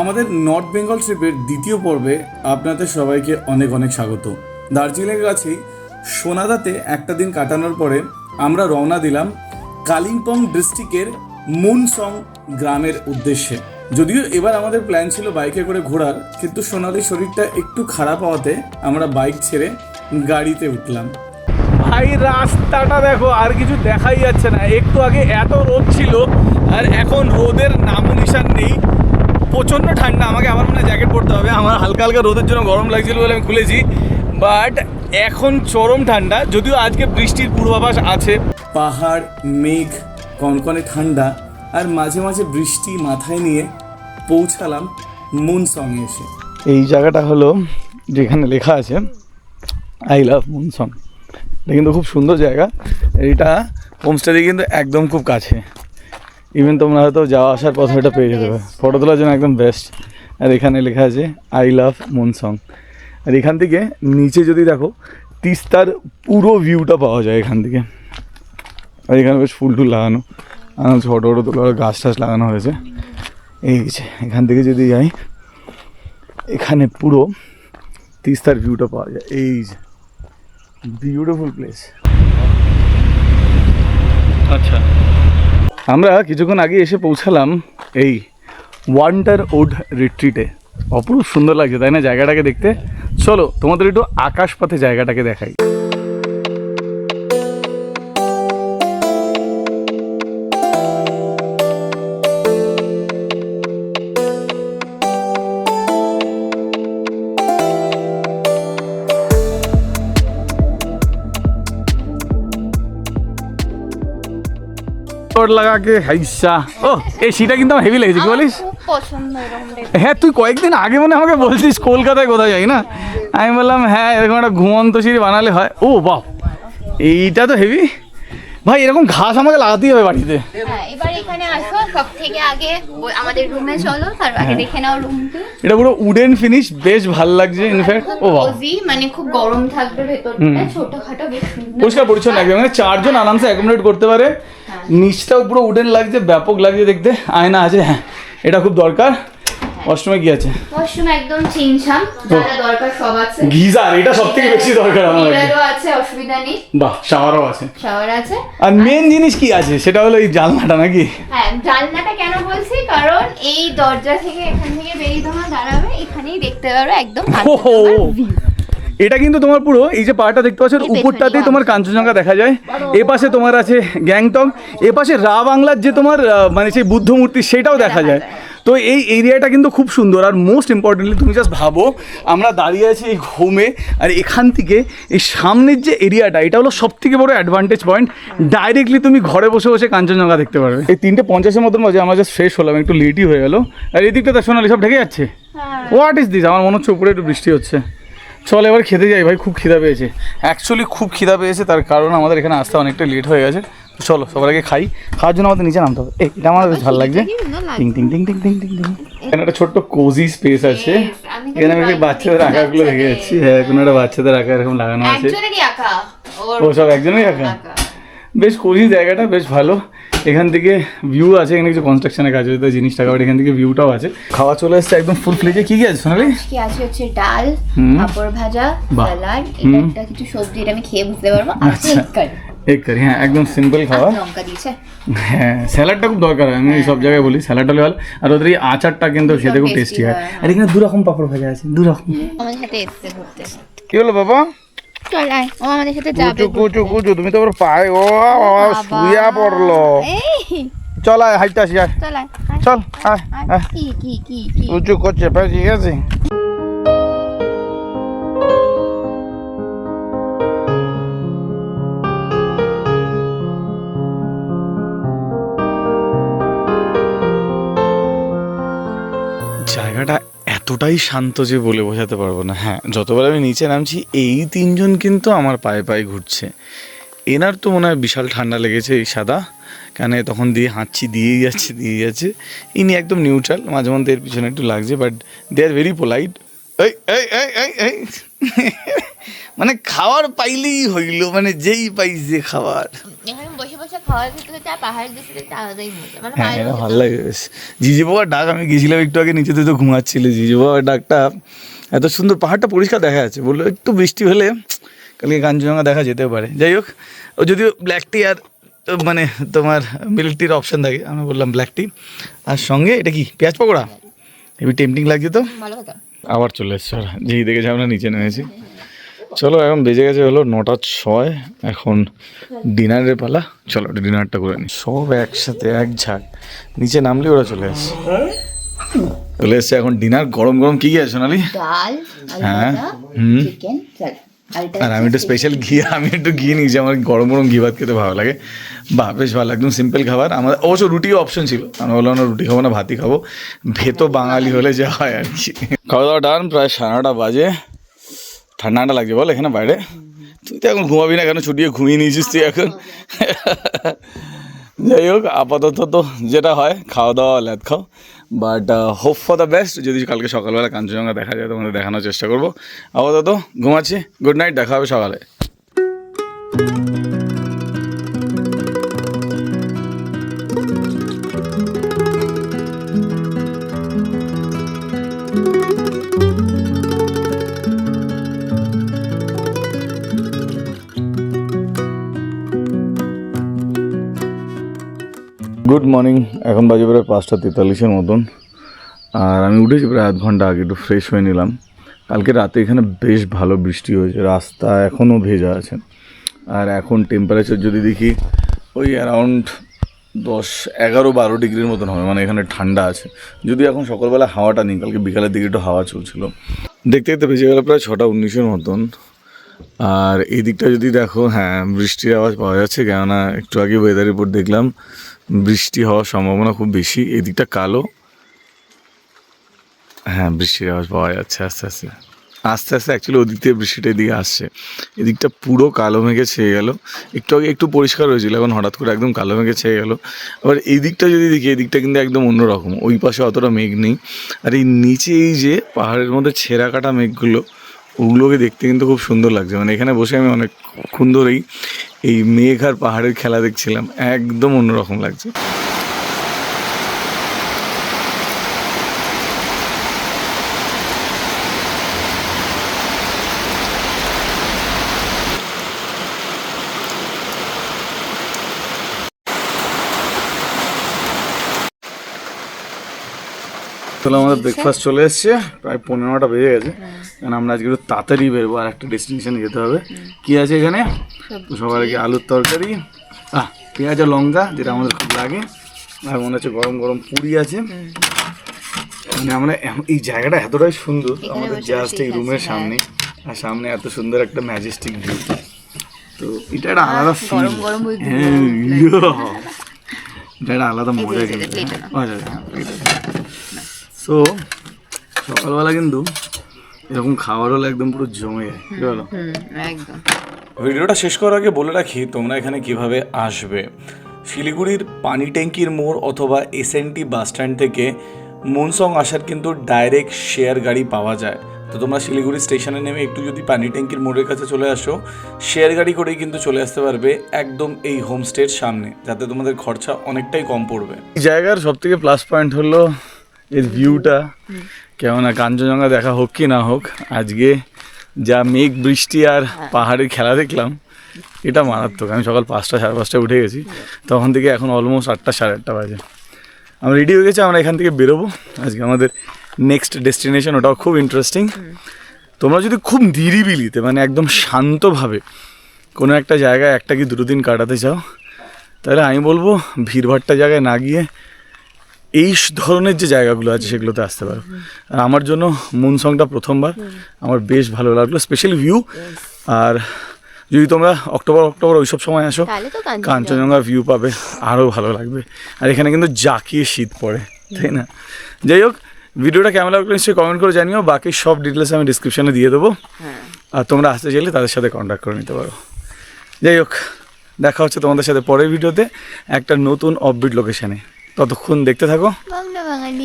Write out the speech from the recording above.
আমাদের নর্থ বেঙ্গল ট্রিপের দ্বিতীয় পর্বে আপনাদের সবাইকে অনেক অনেক স্বাগত। দার্জিলিংয়ের কাছেই সোনাদাতে একটা দিন কাটানোর পরে আমরা রওনা দিলাম কালিম্পং ডিস্ট্রিক্টের মুনসং গ্রামের উদ্দেশ্যে। যদিও এবার আমাদের প্ল্যান ছিল বাইকে করে ঘোরার, কিন্তু সোনালির শরীরটা একটু খারাপ হওয়াতে আমরা বাইক ছেড়ে গাড়িতে উঠলাম। ভাই, রাস্তাটা দেখো, আর কিছু দেখাই যাচ্ছে না। একটু আগে এত রোদ ছিল, আর এখন রোদের নামও নিশান নেই। প্রচণ্ড ঠান্ডা আমাকে আবার মনে জ্যাকেট পরতে হবে। আমার হালকা হালকা রোদের জন্য গরম লাগছিল বলে আমি খুলেছি। বাট এখন চরম ঠান্ডা যদিও আজকে বৃষ্টির পূর্বাভাস আছে। পাহাড় মেঘ কনকনে ঠান্ডা আর মাঝে মাঝে বৃষ্টি মাথায় নিয়ে পৌঁছালাম মুনসংয়ে এসে। এই জায়গাটা হলো যেখানে লেখা আছে আই লাভ মুনসং এটা কিন্তু খুব সুন্দর জায়গা। এটা হোমস্টে দিয়ে কিন্তু একদম খুব কাছে। ইভেন তোমরা হয়তো যাওয়া আসার পথে এটা পেয়ে যেতে পারো। ফটো তোলার জন্য একদম বেস্ট আর এখানে লেখা আছে আই লাভ মুনসং আর এখান থেকে নিচে যদি দেখো, তিস্তার পুরো ভিউটা পাওয়া যায় এখান থেকে। আর এখানে বেশ ফুল টুল লাগানো। আর ছোটো ছোটো তোলা গাছ টাছ লাগানো হয়েছে। এই এখান থেকে যদি যাই, এখানে পুরো তিস্তার ভিউটা পাওয়া যায়। এই যে বিউটিফুল প্লেস আচ্ছা। আমরা কিছুক্ষণ আগে এসে পৌঁছালাম এই ওয়ান্ডার উড রিট্রিটে অপরূপ সুন্দর লাগছে, তাই না? জায়গাটাকে দেখতে। চলো তোমাদের একটু আকাশপথে জায়গাটাকে দেখাই। তোর লাগাকে হাইসা। ও এই সিটা কিন্তু আমার হেভি লেগেছে কি বলিস। হ্যাঁ তুই কয়েকদিন আগে মনে হয় আমাকে বলছিস কলকাতায় কোথায় যাই না? আমি বললাম হ্যাঁ এরকম একটা ঘুমন্ত সিঁড়ি বানালে হয়। ও বাহ। এইটা তো হেভি ভাই এরকম ঘাস আমাকে লাগাতেই হবে বাড়িতে। হ্যাঁ এবার এখানে আসো সব থেকে আগে আমাদের রুমে চলো তার আগে হ্যাঁ। দেখে নাও রুমটি এটা পুরো উডেন ফিনিশ বেশ ভালো লাগছে ইনফ্যাক্ট ও বাহ। মানে খুব গরম থাকবে ভেতরটা ছোটখাটো বেশ সুন্দর পরিষ্কার পরিচ্ছন্ন লাগবে মানে চারজন আরামসে অ্যাকোমোডেট করতে পারে। নিচটাও পুরো উডেন লাগছে ব্যাপক লাগছে দেখতে। আয়না আছে হ্যাঁ এটা খুব দরকার। অষ্টমে কি আছে? ওয়াশরুম একদম চিনছাম যা যা দরকার সব আছে। গিজার এটা সব থেকে বেশি দরকার আমার। আছে অসুবিধা নেই। বাহ শাওয়ারও আছে। শাওয়ার আছে। আর মেন জিনিস কি আছে? সেটা হলো এই জানলাটা নাকি? হ্যাঁ জানলাটা কেন বলছি? কারণ এই দরজা থেকে এখান থেকে বেরিয়ে তোমার দাঁড়াবে এখানেই দেখতে পারো একদম। এটা কিন্তু তোমার পুরো এই যে পাহাড়টা দেখতে পাচ্ছ উপরটাতেই। তোমার কাঞ্চনজঙ্ঘা দেখা যায়। এ পাশে তোমার আছে গ্যাংটক এ পাশে রা বাংলার যে তোমার মানে সেই বুদ্ধ মূর্তি সেটাও দেখা যায়। তো এই এরিয়াটা কিন্তু খুব সুন্দর। আর মোস্ট ইম্পর্টেন্টলি তুমি জাস্ট ভাবো আমরা দাঁড়িয়ে আছি এই হোমে আর এখান থেকে এই সামনের যে এরিয়াটা এটা হলো সব থেকে বড় অ্যাডভান্টেজ পয়েন্ট ডাইরেক্টলি তুমি ঘরে বসে বসে কাঞ্চনজঙ্ঘা দেখতে পারবে। এই তিনটে পঞ্চাশের মতন বাজে আমরা জাস্ট ফ্রেশ হলাম একটু লেটই হয়ে গেলো। আর এদিকটা দিকটা সোনালি সব ঢেকে যাচ্ছে? হোয়াট ইজ দিস আমার মনে হচ্ছে উপরে একটু বৃষ্টি হচ্ছে। চল এবার খেতে যাই ভাই খুব খিদা পেয়েছে। অ্যাকচুয়ালি খুব খিদা পেয়েছে তার কারণ আমাদের এখানে আসতে অনেকটা লেট হয়ে গেছে। চলো সবার আগে খাই। খাওয়ার জন্য আমাদের নিচে নামতে হবে। এই এটা আমার বেশ ভালো লাগছে। টিং টিং টিং টিং টিং টিং টিং। এখানে একটা ছোট্ট কোজি স্পেস আছে। এখানে আমি বাচ্চাদের আঁকাগুলো দেখে যাচ্ছি। হ্যাঁ কোনো একটা বাচ্চাদের আঁকা এরকম লাগানো আছে। ও সব একজনই আঁকা। বেশ কোজি জায়গাটা বেশ ভালো। এখান থেকে ভিউ আছে এখানে কিছু কনস্ট্রাকশনের কাজ হচ্ছে জিনিস টাকা এখান থেকে ভিউটাও আছে। খাওয়া চলে এসছে একদম ফুল ফ্লেজে কি কি আছে সোনালি? কি আছে হচ্ছে ডাল। পাঁপড় ভাজা বাহ। স্যালাড এটা কিছু সবজি এটা আমি খেয়ে বুঝতে পারব। আচ্ছা। এক কারি হ্যাঁ একদম সিম্পল খাওয়া। লঙ্কা দিয়েছে। হ্যাঁ স্যালাডটা খুব দরকার হয় আমি সব জায়গায় বলি স্যালাডটা হলে ভালো। আর ওদের এই আচারটা কিন্তু খেতে খুব টেস্টি হয়। হয়। আর এখানে দু রকম পাপড় ভাজা আছে দু রকম আমাদের সাথে এসছে ঘুরতে। কি হলো বাবা? চল আয় ও আমাদের সাথে যাবে। কুচু কুচু তুমি তো পায়ে ও। শুয়া পড়ল। চল আয় হাইটা আসি আয়। চল আয় চল আয় কি কি কি উঁচু করছে ঠিক আছে এতটাই শান্ত যে বলে বোঝাতে পারব না। হ্যাঁ যতবার আমি নিচে নামছি, এই তিনজন কিন্তু আমার পায়ে পায়ে ঘুরছে। এনার তো মনে হয় বিশাল ঠান্ডা লেগেছে এই সাদা কানে, তখন দিয়ে হাঁচছি দিয়েই যাচ্ছে দিয়ে যাচ্ছে। ইনি একদম নিউট্রাল মাঝে মধ্যে এর পিছনে একটু লাগছে but they are very polite এই এই এই মানে খাবার পাইলেই হইল মানে যেই পাইছে খাবার। জিজি বাবার ডাক আমি গেছিলাম একটু আগে নিচেতে তো ঘুমাচ্ছিল। জিজি বাবার ডাকটা এত সুন্দর পাহাড়টা পরিষ্কার দেখা যাচ্ছে। বলল একটু বৃষ্টি হলে কালকে কাঞ্চনজঙ্ঘা দেখা যেতে পারে। যাই হোক ও যদিও ব্ল্যাক টি আর মানে তোমার মিল্ক টির অপশান থাকে আমি বললাম ব্ল্যাক টি আর সঙ্গে এটা কি পেঁয়াজ পকোড়া? হেবি টেম্পটিং লাগছে তো? আবার চলে এসছে যেই দেখেছে আমরা নিচে নেমেছি। চলো এখন বেজে গেছে হলো নটা ছয়। এখন ডিনারের পালা। চলো ডিনারটা করে নি। সব একসাথে এক ঝাঁক। নিচে নামলে ওরা চলে এসছে চলে এসছে এখন ডিনার। গরম গরম কি কি আছে সোনালি? ডাল হ্যাঁ হুম। আর আমি একটু স্পেশাল ঘি আমি একটু ঘি নিয়েছি। আমার গরম গরম ঘি ভাত খেতে ভালো লাগে। বাহ বেশ ভালো একদম সিম্পল খাবার। আমার অবশ্য রুটিও অপশন ছিল। আমি বললাম না রুটি খাব না ভাতই খাব। ভেতো বাঙালি হলে যা হয় আর কি। খাওয়া দাওয়া ডান প্রায় সাড়ে নটা বাজে। ঠান্ডা ঠান্ডা লাগছে, বল এখানে বাইরে। তুই তো এখন ঘুমাবি না কেন? ছুটিয়ে ঘুমিয়ে নিয়েছিস তুই এখন। যাই হোক, আপাতত তো যেটা হয়, খাওয়া দাওয়া, ল্যাদ খাও। But hope for the best যদি কালকে সকালবেলা কাঞ্চনজঙ্ঘা দেখা যায়, তোমাদের দেখানোর চেষ্টা করব। আপাতত ঘুমাচ্ছি। গুড নাইট দেখা হবে সকালে। গুড মর্নিং এখন বাজে প্রায় পাঁচটা তেতাল্লিশের মতন। আর আমি উঠেছি প্রায় আধ ঘণ্টা আগে, একটু ফ্রেশ হয়ে নিলাম। কালকে রাতে এখানে বেশ ভালো বৃষ্টি হয়েছে। রাস্তা এখনও ভেজা আছে। আর এখন টেম্পারেচার যদি দেখি, ওই অ্যারাউন্ড দশ, এগারো, বারো ডিগ্রির মতন হবে। মানে এখানে ঠান্ডা আছে। যদি এখন সকালবেলা হাওয়াটা নেই, কালকে বিকালের দিকে একটু হাওয়া চলছিল। দেখতে দেখতে ভেজে গেল প্রায় ছটা, উনিশের মতন। আর এই দিকটা যদি দেখো হ্যাঁ বৃষ্টির আওয়াজ পাওয়া যাচ্ছে। কেননা একটু আগে ওয়েদার রিপোর্ট দেখলাম বৃষ্টি হওয়ার সম্ভাবনা খুব বেশি। এদিকটা কালো। হ্যাঁ বৃষ্টির আওয়াজ পাওয়া যাচ্ছে আস্তে আস্তে। আস্তে আস্তে অ্যাকচুয়ালি ওদিক থেকে বৃষ্টিটা এদিকে আসছে। এদিকটা পুরো কালো মেঘে ছেয়ে গেল। একটু আগে একটু পরিষ্কার হয়েছিল, এখন হঠাৎ করে একদম কালো মেঘে ছেয়ে গেল। আবার এই দিকটা যদি দেখি এই দিকটা কিন্তু একদম অন্যরকম। ওই পাশে অতটা মেঘ নেই। আর এই নিচে এই যে পাহাড়ের মধ্যে ছেঁড়া কাটা মেঘগুলো ওগুলোকে দেখতে কিন্তু খুব সুন্দর লাগছে। মানে এখানে বসে আমি অনেকক্ষণ ধরেই এই মেঘ আর পাহাড়ের খেলা দেখছিলাম। একদম অন্যরকম লাগছে। তাহলে আমাদের ব্রেকফাস্ট চলে এসছে। প্রায় পনেরোটা বেজে গেছে। কারণ আমরা আজকে একটু তাড়াতাড়ি বেরবো আর একটা ডেস্টিনেশনে যেতে হবে। কি আছে এখানে? তো সবার আগে আলুর তরকারি। আহ পেঁয়াজ আর লঙ্কা যেটা আমাদের খুব লাগে। আর মনে হচ্ছে গরম গরম পুরি আছে। মানে আমরা এই জায়গাটা এতটাই সুন্দর। আমাদের জাস্ট এই রুমের সামনে। আর সামনে এত সুন্দর একটা ম্যাজেস্টিক ভিউ তো এটা একটা আলাদা ফিল হ্যাঁ এটা একটা আলাদা মজা কিন্তু। আচ্ছা হ্যাঁ। সো সকালবেলা কিন্তু এরকম খাবার হলে একদম পুরো জমে যায় কি বলো? একদম। ভিডিওটা শেষ করার আগে বলে রাখি তোমরা এখানে কীভাবে আসবে। শিলিগুড়ির পানি ট্যাঙ্কির মোড় অথবা এসএনটি বাস স্ট্যান্ড থেকে মুনসং আসার কিন্তু ডাইরেক্ট শেয়ার গাড়ি পাওয়া যায়। তো তোমরা শিলিগুড়ি স্টেশনে নেমে একটু যদি পানি ট্যাঙ্কির মোড়ের কাছে চলে আসো শেয়ার গাড়ি করেই কিন্তু চলে আসতে পারবে একদম এই হোমস্টের সামনে যাতে তোমাদের খরচা অনেকটাই কম পড়বে। এই জায়গার সব থেকে প্লাস পয়েন্ট হলো এর ভিউটা কেননা কাঞ্চনজঙ্ঘা দেখা হোক কি না হোক আজকে যা মেঘ বৃষ্টি আর পাহাড়ের খেলা দেখলাম এটা মারাত্মক। আমি সকাল পাঁচটা সাড়ে পাঁচটায় উঠে গেছি তখন থেকে এখন অলমোস্ট আটটা সাড়ে আটটা বাজে। আমরা রেডি হয়ে গেছি আমরা এখান থেকে বেরোবো। আজকে আমাদের নেক্সট ডেস্টিনেশন ওটাও খুব ইন্টারেস্টিং তোমরা যদি খুব নিরিবিলিতে মানে একদম শান্তভাবে কোনো একটা জায়গায় একটা কি দুটো দিন কাটাতে চাও তাহলে আমি বলব ভিড়ভাট্টা জায়গায় না গিয়ে এই ধরনের যে জায়গাগুলো আছে সেগুলোতে আসতে পারো। আর আমার জন্য মুন সংটা প্রথমবার। আমার বেশ ভালো লাগল স্পেশাল ভিউ আর যদি তোমরা অক্টোবর অক্টোবর ওইসব সময় আসো কাঞ্চনজঙ্ঘা। কাঞ্চনজঙ্ঘা ভিউ পাবে আরও ভালো লাগবে। আর এখানে কিন্তু জাকিয়ে শীত পড়ে তাই না? যাই হোক ভিডিওটা কেমন লাগল নিশ্চয়ই কমেন্ট করে জানিও। বাকি সব ডিটেলস আমি ডিসক্রিপশনে দিয়ে দেবো। আর তোমরা আসতে চাইলে তাদের সাথে কন্ট্যাক্ট করে নিতে পারো। যাই হোক দেখা হচ্ছে তোমাদের সাথে পরের ভিডিওতে। একটা নতুন অফবিট লোকেশানে ততক্ষণ দেখতে থাকো। বাংলা বাঙালি